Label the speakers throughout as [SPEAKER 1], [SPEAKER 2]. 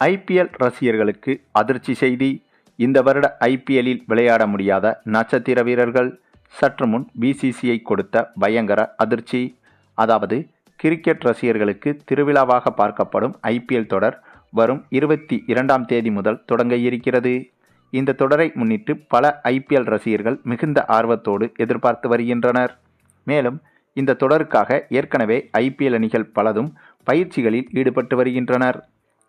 [SPEAKER 1] IPL ரசிகர்களுக்கு அதிர்ச்சி செய்தி. இந்த வருட ஐபிஎல்லில் விளையாட முடியாத நட்சத்திர வீரர்கள் சற்று முன் பிசிசிஐ கொடுத்த பயங்கர அதிர்ச்சி. அதாவது கிரிக்கெட் ரசிகர்களுக்கு திருவிழாவாக பார்க்கப்படும் ஐபிஎல் தொடர் வரும் இருபத்தி இரண்டாம் தேதி முதல் தொடங்க இருக்கிறது. இந்த தொடரை முன்னிட்டு பல ஐபிஎல் ரசிகர்கள் மிகுந்த ஆர்வத்தோடு எதிர்பார்த்து வருகின்றனர். மேலும் இந்த தொடருக்காக ஏற்கனவே ஐபிஎல் அணிகள் பலதும் பயிற்சிகளில் ஈடுபட்டு வருகின்றனர்.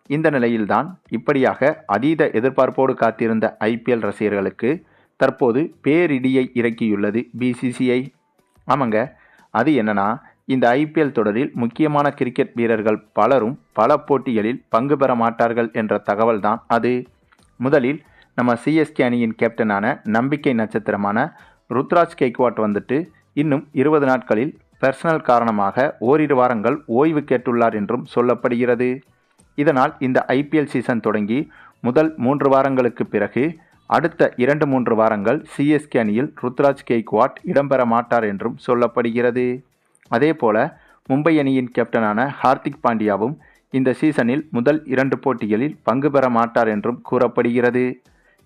[SPEAKER 1] இந்த நிலையில்தான் இப்படியாக அதீத எதிர்பார்ப்போடு காத்திருந்த ஐபிஎல் ரசிகர்களுக்கு தற்போது பேரிடியை இறக்கியுள்ளது பிசிசிஐ ஆமாங்க அது என்னன்னா இந்த ஐபிஎல் தொடரில் முக்கியமான கிரிக்கெட் வீரர்கள் பலரும் பல போட்டிகளில் பங்கு பெற மாட்டார்கள் என்ற தகவல்தான் அது. முதலில் நம்ம சிஎஸ்கே அணியின் கேப்டனான நம்பிக்கை நட்சத்திரமான ருத்ராஜ் கெய்க்வாட் வந்துட்டு இன்னும் இருபது நாட்களில் பர்சனல் காரணமாக ஓரிரு வாரங்கள் ஓய்வு கேட்டுள்ளார் என்றும் சொல்லப்படுகிறது. இதனால் இந்த ஐபிஎல் சீசன் தொடங்கி முதல் மூன்று வாரங்களுக்கு பிறகு அடுத்த இரண்டு மூன்று வாரங்கள் சிஎஸ்கே அணியில் ருத்ராஜ் கெய்க்வாட் இடம்பெற மாட்டார் என்றும் சொல்லப்படுகிறது. அதேபோல மும்பை அணியின் கேப்டனான ஹார்திக் பாண்டியாவும் இந்த சீசனில் முதல் இரண்டு போட்டிகளில் பங்கு பெற மாட்டார் என்றும் கூறப்படுகிறது.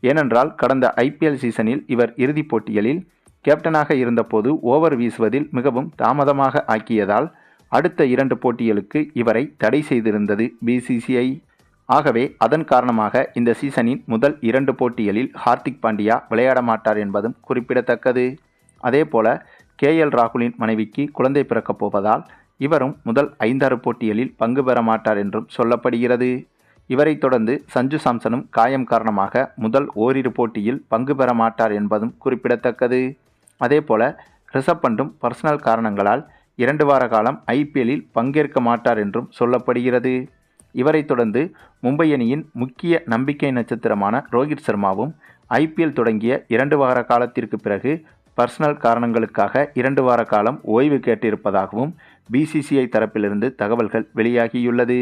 [SPEAKER 1] ஏனென்றால் கடந்த ஐபிஎல் சீசனில் இவர் இறுதிப் போட்டிகளில் கேப்டனாக இருந்தபோது ஓவர் வீசுவதில் மிகவும் தாமதமாக ஆக்கியதால் அடுத்த இரண்டு போட்டிகளுக்கு இவரை தடை செய்திருந்தது பிசிசிஐ ஆகவே அதன் காரணமாக இந்த சீசனின் முதல் இரண்டு போட்டிகளில் ஹார்திக் பாண்டியா விளையாட மாட்டார் என்பதும் குறிப்பிடத்தக்கது. அதேபோல கே எல் ராகுலின் மனைவிக்கு குழந்தை பிறக்கப் போவதால் இவரும் முதல் ஐந்தாறு போட்டிகளில் பங்கு பெற மாட்டார் என்றும் சொல்லப்படுகிறது. இவரைத் தொடர்ந்து சஞ்சு சாம்சனும் காயம் காரணமாக முதல் ஓரிரு போட்டியில் பங்கு பெற மாட்டார் என்பதும் குறிப்பிடத்தக்கது. அதேபோல ரிஷப் பண்டும் பர்சனல் காரணங்களால் இரண்டு வார காலம் ஐபிஎல்லில் பங்கேற்க மாட்டார் என்றும் சொல்லப்படுகிறது. இவரைத் தொடர்ந்து மும்பை அணியின் முக்கிய நம்பிக்கை நட்சத்திரமான ரோஹித் சர்மாவும் ஐபிஎல் தொடங்கிய இரண்டு வார காலத்திற்கு பிறகு பர்சனல் காரணங்களுக்காக இரண்டு வார காலம் ஓய்வு கேட்டிருப்பதாகவும் பிசிசிஐ தரப்பிலிருந்து தகவல்கள் வெளியாகியுள்ளது.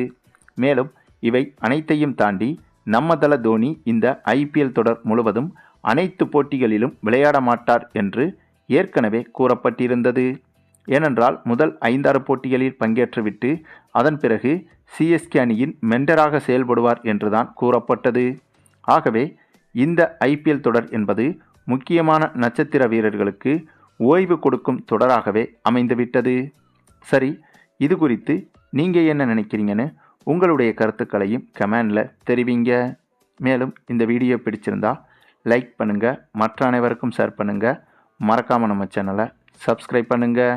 [SPEAKER 1] மேலும் இவை அனைத்தையும் தாண்டி நம்ம தள தோனி இந்த ஐபிஎல் தொடர் முழுவதும் அனைத்து போட்டிகளிலும் விளையாட மாட்டார் என்று ஏற்கனவே கூறப்பட்டிருந்தது. ஏனென்றால் முதல் ஐந்தாறு போட்டிகளில் பங்கேற்றுவிட்டு அதன் பிறகு சிஎஸ்கே அணியின் மெண்டராக செயல்படுவார் என்றுதான் கூறப்பட்டது. ஆகவே இந்த ஐபிஎல் தொடர் என்பது முக்கியமான நட்சத்திர வீரர்களுக்கு ஓய்வு கொடுக்கும் தொடராகவே அமைந்துவிட்டது. சரி இது குறித்து நீங்கள் என்ன நினைக்கிறீங்கன்னு உங்களுடைய கருத்துக்களையும் கமெண்டில் தெரிவிங்க. மேலும் இந்த வீடியோ பிடிச்சிருந்தா லைக் பண்ணுங்கள் மற்ற அனைவருக்கும் ஷேர் பண்ணுங்கள் மறக்காமல் நம்ம சேனலை சப்ஸ்கிரைப் பண்ணுங்கள்